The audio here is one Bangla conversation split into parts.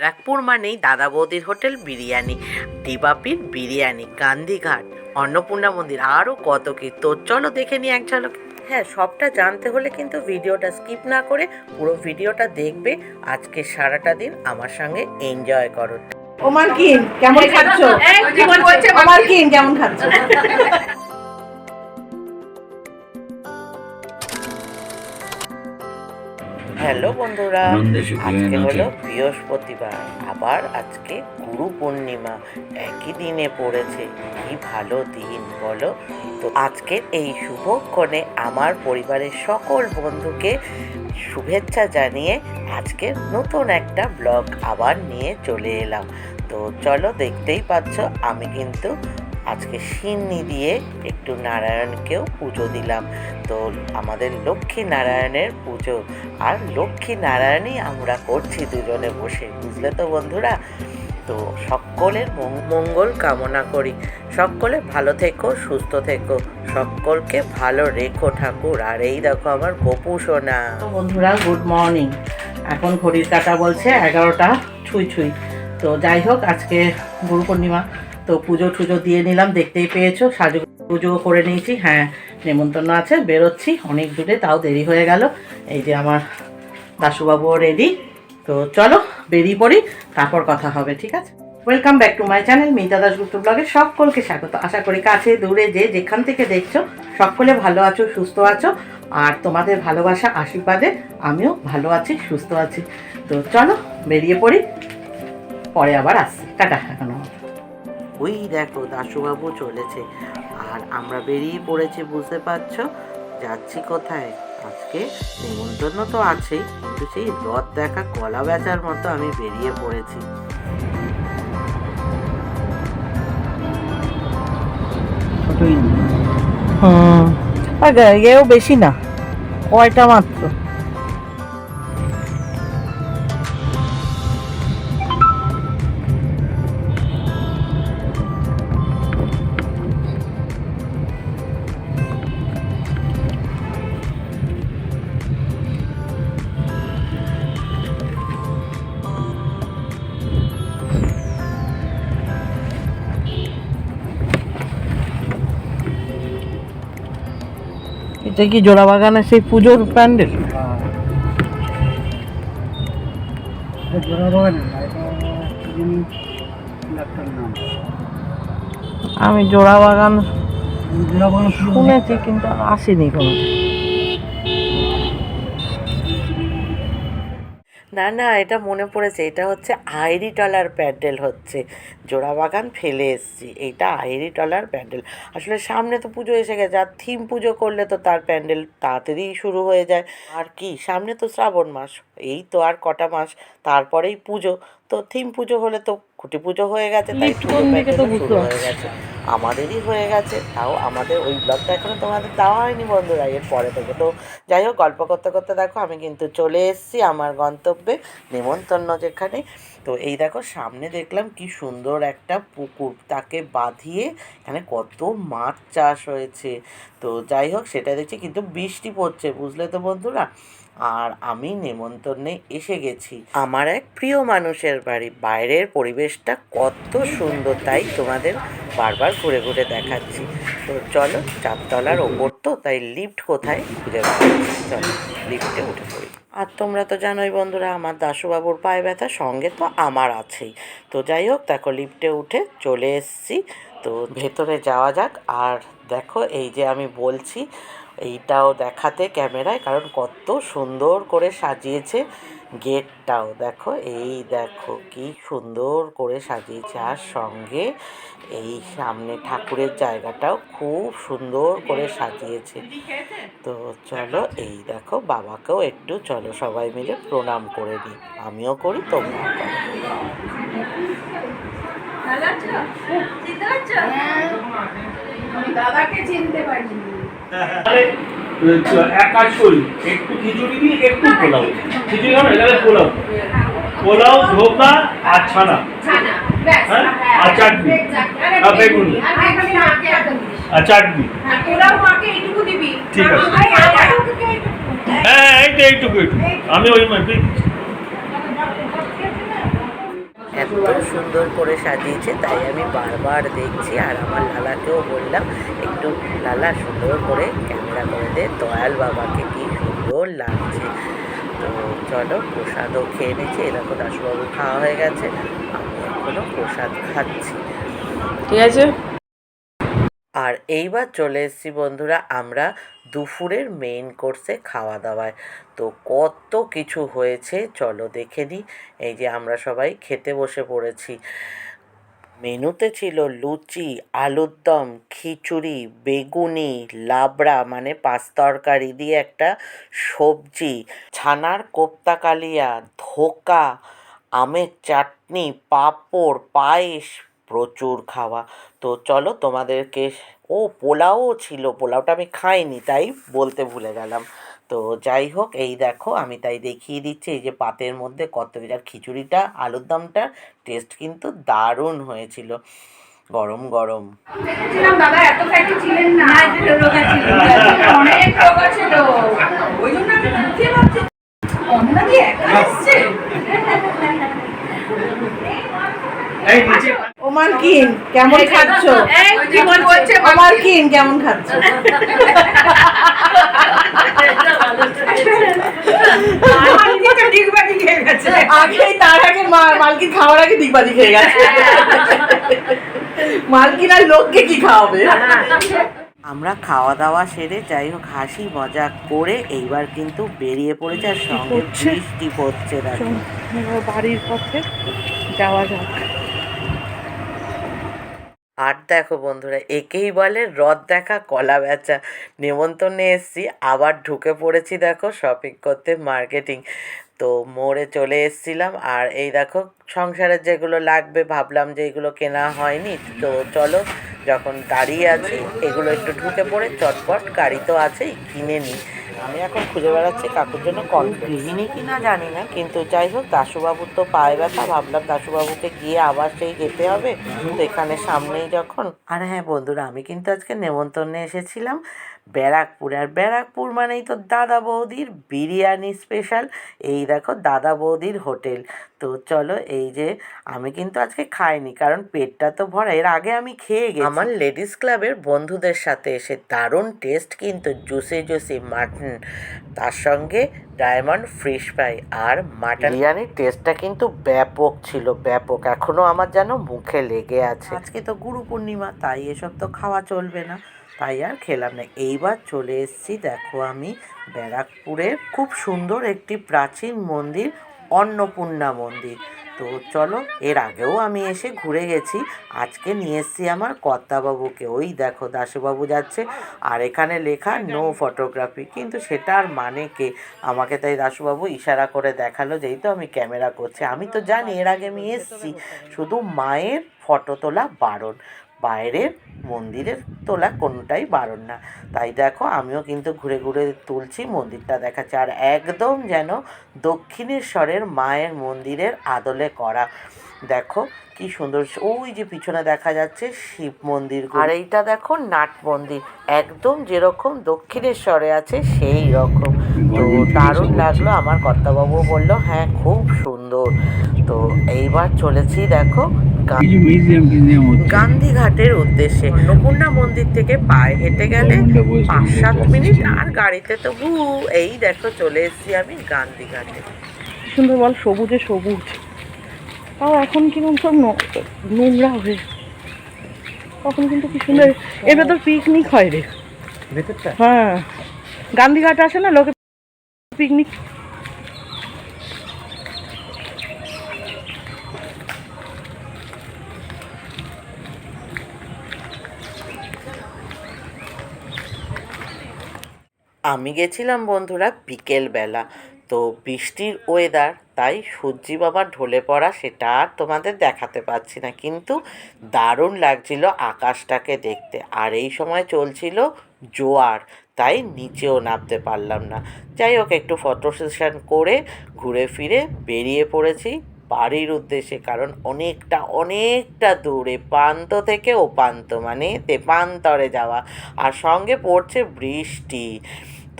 ব্যারাকপুর মানেই দাদা বৌদির হোটেল বিরিয়ানি ডিবাপির বিরিয়ানি গান্ধীঘাট অন্নপূর্ণা মন্দির আরও কত কি। তো চলো দেখে নিই এক ঝলক। হ্যাঁ সবটা জানতে হলে কিন্তু ভিডিওটা স্কিপ না করে পুরো ভিডিওটা দেখবে। আজকে সারাটা দিন আমার সঙ্গে এনজয় করো। ওমান কিন কেমন খাচ্ছ? ওমান কিন কেমন খাচ্ছ? হ্যালো বন্ধুরা আজকে হলো বৃহস্পতিবার আবার আজকে গুরু পূর্ণিমা একই দিনে পড়েছে কি ভালো দিন বলো। তো আজকের এই শুভক্ষণে আমার পরিবারের সকল বন্ধুকে শুভেচ্ছা জানিয়ে আজকে নতুন একটা ব্লগ আবার নিয়ে চলে এলাম। তো চলো দেখতেই পাচ্ছ আমি কিন্তু আজকে সিন্নি দিয়ে একটু নারায়ণকেও পুজো দিলাম। তো আমাদের লক্ষ্মী নারায়ণের পুজো। আর লক্ষ্মী নারায়ণই আমরা করছি দুজনে বসে, বুঝলে তো বন্ধুরা? তো সকলের মঙ্গল কামনা করি। সকলে ভালো থেকো, সুস্থ থেকো। সকলকে ভালো রেখো ঠাকুর। আর এই দেখো আমার গপু সোনা। বন্ধুরা গুড মর্নিং এখন ঘড়ির কাটা বলছে এগারোটা ছুঁই ছুঁই। তো যাই হোক, আজকে গুরু পূর্ণিমা। তো পুজো টুজো দিয়ে নিলাম, দেখতেই পেয়েছ সাজু পুজো করে নিয়েছি। হ্যাঁ নেমন্তন্ন আছে, বেরোচ্ছি, অনেক দূরে, তাও দেরি হয়ে গেল। এই যে আমার দাশুবাবুও রেডি তো চলো, বেরিয়ে পড়ি, তারপর কথা হবে, ঠিক আছে? Welcome back to my channel Mita Dasgupta ব্লগে সকলকে স্বাগত। আশা করি কাছে, দূরে, যে যেখান থেকে দেখছ, সকলে ভালো আছো, সুস্থ আছো, আর তোমাদের ভালোবাসা, আশীর্বাদে আমিও ভালো আছি, সুস্থ আছি। তো চলো, বেরিয়ে পড়ি, পরে আবার আসছি। টাটা, এখন ওই দেখো দাশুবাবু চলেছে। আর আমরা বেরিয়ে পড়েছি, বুঝতে পারছ? যাচ্ছি কোথায়? আজকে নিমন্ত্রণ তো আছেই, কিন্তু সেই রথ দেখা কলা বেচার মতো আমি বেরিয়ে পড়েছি। এও বেশি না, কয়টা মাত্র? এটা কি জোড়া বাগানের সেই পুজোর প্যান্ডেল? আমি জোড়া বাগান শুনেছি কিন্তু আসিনি কোনো। না না, এটা মনে পড়েছে। এটা হচ্ছে আইরি টলার প্যান্ডেল হচ্ছে। জোড়া বাগান ফেলে এসছি। এটা আইরি টলার প্যান্ডেল। আসলে সামনে তো পুজো এসে গেছে, আর থিম পুজো করলে তো তার প্যান্ডেল তাড়াতাড়ি শুরু হয়ে যায়। আর কি, সামনে তো শ্রাবণ মাস, এই তো আর কটা মাস, তারপরেই পুজো। তো থিম পুজো হলে তো খুঁটি পুজো হয়ে গেছে তাই পুজো হয়ে গেছে। আমাদেরই হয়ে গেছে তাও আমাদের ওই ব্লগটা এখনও তোমাদের দেওয়া হয়নি বন্ধুরা এর পরে থেকে। তো যাই হোক গল্প করতে করতে দেখো আমি কিন্তু চলে এসেছি আমার গন্তব্যে নেমন্তন্ন যেখানে। তো এই দেখো সামনে দেখলাম কি সুন্দর একটা পুকুর তাকে বাঁধিয়ে এখানে কত মাছ চাষ হয়েছে। তো যাই হোক সেটা দেখছি কিন্তু বৃষ্টি পড়ছে বুঝলে তো বন্ধুরা? আর আমি নেমন্তন্নে এসে গেছি। আমার এক প্রিয় মানুষের বাড়ি। বাইরের পরিবেশটা কত সুন্দর, তাই তোমাদের বারবার ঘুরে ঘুরে দেখাচ্ছি। তো চলো, চারতলার ওপর তো, তাই লিফট কোথায়? খুঁজে চলো লিফটে উঠে পড়ি। আর তোমরা তো জানোই বন্ধুরা, আমার দাশুবাবুর পায়ে ব্যথা, সঙ্গে তো আমার আছেই। তো যাই হোক, দেখো লিফটে উঠে চলে এসেছি। তো ভেতরে যাওয়া যাক। আর দেখো, এই যে আমি বলছি এইটাও দেখাতে ক্যামেরায় কারণ কত সুন্দর করে সাজিয়েছে গেটটাও। দেখো এই দেখো কি সুন্দর করে সাজিয়েছে। আর সঙ্গে এই সামনে ঠাকুরের জায়গাটাও খুব সুন্দর করে সাজিয়েছে। তো চলো এই দেখো বাবাকেও একটু চলো সবাই মিলে প্রণাম করে দিই আমিও করি তোমরাও করো। দাদাকে চিনতে পারিনি। এক কাজ করি একটু খিচুড়ি দিই একটু পোলাও খিচুড়ি হবে এখানে পোলাও পোলাও ধোকা আর ছানা আর চাটনি। আর বেগুন। আর চাটনি। ঠিক আছে। হ্যাঁ এইটুকু এইটুকু আমি ওই মাপে এত সুন্দর করে সাজিয়েছে, তাই আমি বারবার দেখছি। আর আমার লালাকেও বললাম, একটু লালা সুন্দর করে ক্যামেরা করে দে, দয়াল বাবাকে কি সুন্দর লাগছে। তো চলো, প্রসাদও খেয়ে নিচ্ছি এরকম দাসবাবু খাওয়া হয়ে গেছে, আমি এখনও প্রসাদ খাচ্ছি। ঠিক আছে? আর এইবার চলে এসেছি বন্ধুরা আমরা দুপুরের মেইন কোর্সে খাওয়া দাওয়ায়। তো কত কিছু হয়েছে চলো দেখে নিই। এই যে আমরা সবাই খেতে বসে পড়েছি। মেনুতে ছিল লুচি, আলুর দম, খিচুড়ি, বেগুনি, লাবড়া মানে পাঁচ তরকারি দিয়ে একটা সবজি, ছানার কোপ্তা কালিয়া ধোকা, আমের চাটনি, পাঁপড়, পায়েস প্রচুর খাওয়া। তো চলো তোমাদেরকে ও পোলাও ছিল পোলাওটা আমি খাইনি তাই বলতে ভুলে গেলাম। তো যাই হোক এই দেখো আমি তাই দেখিয়ে দিচ্ছি এই যে পাতের মধ্যে কত কিছু আর খিচুড়িটা আলুর দমটা টেস্ট কিন্তু দারুণ হয়েছিল। গরম গরম। দাদা এত ফ্যাটি ছিলেন না। অনেক রোগ ওই জন্য আমি একা এই নিচে। ও মালকিন কেমন খাচ্ছ? এই, কি বলছে ও মালকিন কেমন খাচ্ছ? তার আগে মালকিন খাওয়ার আগে দিকবাজি খেয়ে গেছে। মালকিন আর লোককে কি খাওয়াবে? আমরা খাওয়া দাওয়া সেরে যাই হোক হাসি মজা করে এইবার কিন্তু বেরিয়ে পড়েছে আর সঙ্গে? বৃষ্টি পড়ছে দেখো। বাড়ির পথে যাওয়া যাক। আর দেখো বন্ধুরা, একেই বলে রথ দেখা, কলা বেচা। নেমন্তন্নে এসছি, আবার ঢুকে পড়েছি দেখো শপিং করতে মার্কেটিং তো মোড়ে চলে এসছিলাম, আর এই দেখো সংসারের যেগুলো লাগবে, ভাবলাম যে এগুলো কেনা হয়নি, তো চলো যখন দাঁড়িয়ে আছি, এগুলো একটু ঢুকে পড়ে, চটপট গাড়ি তো আছেই, কিনে নিই। আমি এখন খুঁজে বেড়াচ্ছি কাকুর জন্য কল গৃহিণী কিনা জানি না কিন্তু যাই হোক দাশুবাবুর তো পায়ে ব্যথা ভাবলাম দাশুবাবুকে গিয়ে আবার সেই যেতে হবে। তো এখানে সামনেই যখন আর হ্যাঁ বন্ধুরা আমি কিন্তু আজকে নেমন্তন্নে এসেছিলাম। ব্যারাকপুর আর ব্যারাকপুর মানেই তো দাদা বৌদির বিরিয়ানি স্পেশাল এই দেখো দাদা বৌদির হোটেল। তো চলো এই যে আমি কিন্তু আজকে খাইনি কারণ পেটটা তো ভরা এর আগে আমি খেয়ে গেছি। আমার লেডিস ক্লাবের বন্ধুদের সাথে এসে দারুণ টেস্ট কিন্তু জুসি জুসি মাটন তার সঙ্গে ডায়মন্ড ফিশ ফ্রাই আর মাটন বিরিয়ানির টেস্টটা কিন্তু ব্যাপক ছিল ব্যাপক এখনও আমার যেন মুখে লেগে আছে। আজকে তো গুরু পূর্ণিমা তাই এসব তো খাওয়া চলবে না তাই আর খেলাম না। এইবার চলে এসেছি দেখো আমি ব্যারাকপুরের খুব সুন্দর একটি প্রাচীন মন্দির অন্নপূর্ণা মন্দির। তো চলো, এর আগেও আমি এসে ঘুরে গেছি। আজকে নিয়ে এসেছি আমার কর্তাবাবুকে। ওই দেখো দাসুবাবু যাচ্ছে। আর এখানে লেখা নো ফটোগ্রাফি কিন্তু সেটার মানে কে? আমাকে তাই দাসুবাবু ইশারা করে দেখাল যেহেতু আমি ক্যামেরা করছি। আমি তো জানি, এর আগে আমি এসেছি। শুধু মায়ের ফটো তোলা বারণ। বাইরের মন্দিরের তোলা কোনোটাই বারণ না। তাই দেখো আমিও কিন্তু ঘুরে ঘুরে তুলছি মন্দিরটা দেখাচ্ছে। আর একদম যেন দক্ষিণেশ্বরের মায়ের মন্দিরের আদলে করা। দেখো কি সুন্দর ওই যে পিছনে দেখা যাচ্ছে শিব মন্দির আর এইটা দেখো নাট মন্দির। একদম যেরকম দক্ষিণেশ্বরে আছে সেই রকম। তো দারুণ লাগল আমার কর্তাবাবু বলল হ্যাঁ খুব সুন্দর। তো এইবার চলেছি দেখো গান্ধীঘাটের উদ্দেশ্যে। অন্নপূর্ণা মন্দির থেকে পায়ে হেঁটে গেলে পাঁচ সাত মিনিট আর গাড়িতে তো ভু এই দেখো চলে এসেছি আমি গান্ধীঘাটে। সুন্দর বল সবুজে সবুজ। তাও এখন কীরকম সব নোংরা হয়ে। তখন কিন্তু কি সুন্দর। এটা তো পিকনিক হয় রে। ভেতরটা? হ্যাঁ। গান্ধীঘাট আসে না লোকে পিকনিক আমি গেছিলাম বন্ধুরা বিকেলবেলা। তো বৃষ্টির ওয়েদার তাই সূর্যি বাবা ঢলে পড়া সেটা আর তোমাদের দেখাতে পারছি না। কিন্তু দারুণ লাগছিল আকাশটাকে দেখতে। আর এই সময় চলছিল জোয়ার, তাই নিচেও নামতে পারলাম না। যাই হোক, একটু ফটো সেশন করে ঘুরে ফিরে বেরিয়ে পড়েছি বাড়ির উদ্দেশ্যে। কারণ অনেকটা অনেকটা দূরে, প্রান্ত থেকে ও প্রান্ত মানে তেপান্তরে যাওয়া। আর সঙ্গে পড়ছে বৃষ্টি।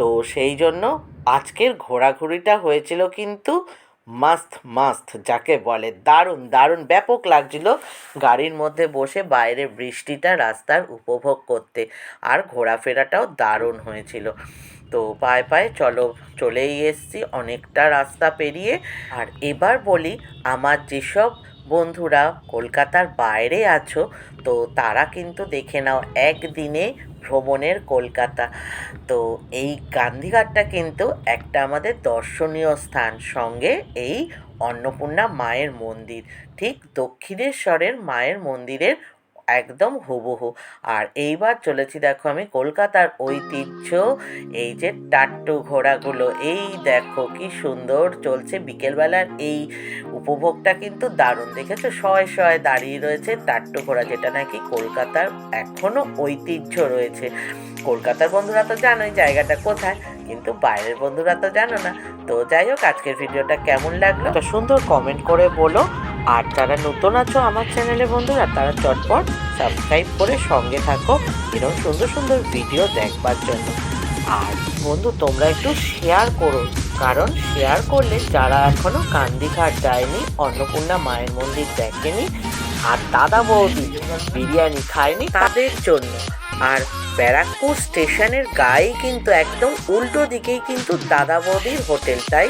তো সেই জন্য আজকের ঘোরাঘুরিটা হয়েছিল কিন্তু মাস্ত মাস্ত, যাকে বলে দারুণ দারুণ, ব্যাপক লাগছিল গাড়ির মধ্যে বসে বাইরে বৃষ্টিটা রাস্তার উপভোগ করতে। আর ঘোরাফেরাটাও দারুণ হয়েছিল। তো পায়ে পায়ে চলো, চলেই এসছি, অনেকটা রাস্তা পেরিয়ে। আর এবার বলি, আমার যেসব বন্ধুরা, কলকাতার বাইরে আছো, তো তারা কিন্তু দেখে নাও একদিনে ভ্রমণের কলকাতা। তো এই গান্ধীঘাটটা কিন্তু একটা আমাদের দর্শনীয় স্থান, সঙ্গে এই অন্নপূর্ণা মায়ের মন্দির। ঠিক দক্ষিণেশ্বরের মায়ের মন্দিরের একদম হুবহু। আর এইবার চলেছি দেখো আমি কলকাতার ঐতিহ্য, এই যে টাট্টু ঘোড়াগুলো, এই দেখো কি সুন্দর চলছে। বিকেলবেলার এই উপভোগটা কিন্তু দারুণ। দেখেছ? শয়ে শয়ে দাঁড়িয়ে রয়েছে টাট্টু ঘোড়া, যেটা নাকি কলকাতার এখনও ঐতিহ্য রয়েছে। কলকাতার বন্ধুরা তো জানোই জায়গাটা কোথায়, কিন্তু বাইরের বন্ধুরা তো জানো না। তো যাই হোক, আজকের ভিডিওটা কেমন লাগল? সুন্দর কমেন্ট করে বলো। আর যারা নতুন আছো আমার চ্যানেলে বন্ধুরা, তারা চটপট সাবস্ক্রাইব করে সঙ্গে থাকো এরকম সুন্দর সুন্দর ভিডিও দেখবার জন্য। আর বন্ধু, তোমরা একটু শেয়ার করো, কারণ শেয়ার করলে যারা এখনও কান্দিঘাট যায়নি, অন্নপূর্ণা মায়ের মন্দির দেখেনি, আর দাদা বৌদি বিরিয়ানি খায়নি তাদের জন্য। আর ব্যারাকপুর স্টেশনের গায়ে কিন্তু একদম উল্টো দিকেই কিন্তু দাদা বৌদির হোটেলটাই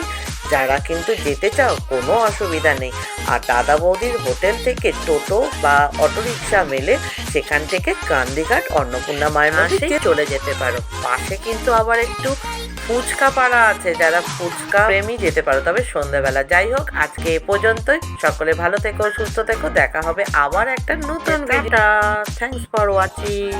যারা কিন্তু যেতে চাও কোনো অসুবিধা নেই। আর দাদা বৌদির হোটেল থেকে টোটো বা অটোরিকশা মেলে সেখান থেকে কান্দিঘাট অন্নপূর্ণা মায়ের মন্দিরে চলে যেতে পারো। পাশে কিন্তু আবার একটু ফুচকা পাড়া আছে যারা ফুচকা প্রেমী যেতে পারো। তবে সন্ধ্যাবেলা যাই হোক আজকে এ পর্যন্তই। সকলে ভালো থেকো সুস্থ থেকো। দেখা হবে আবার একটা নতুন ভিডিও থ্যাংকস ফর ওয়াচিং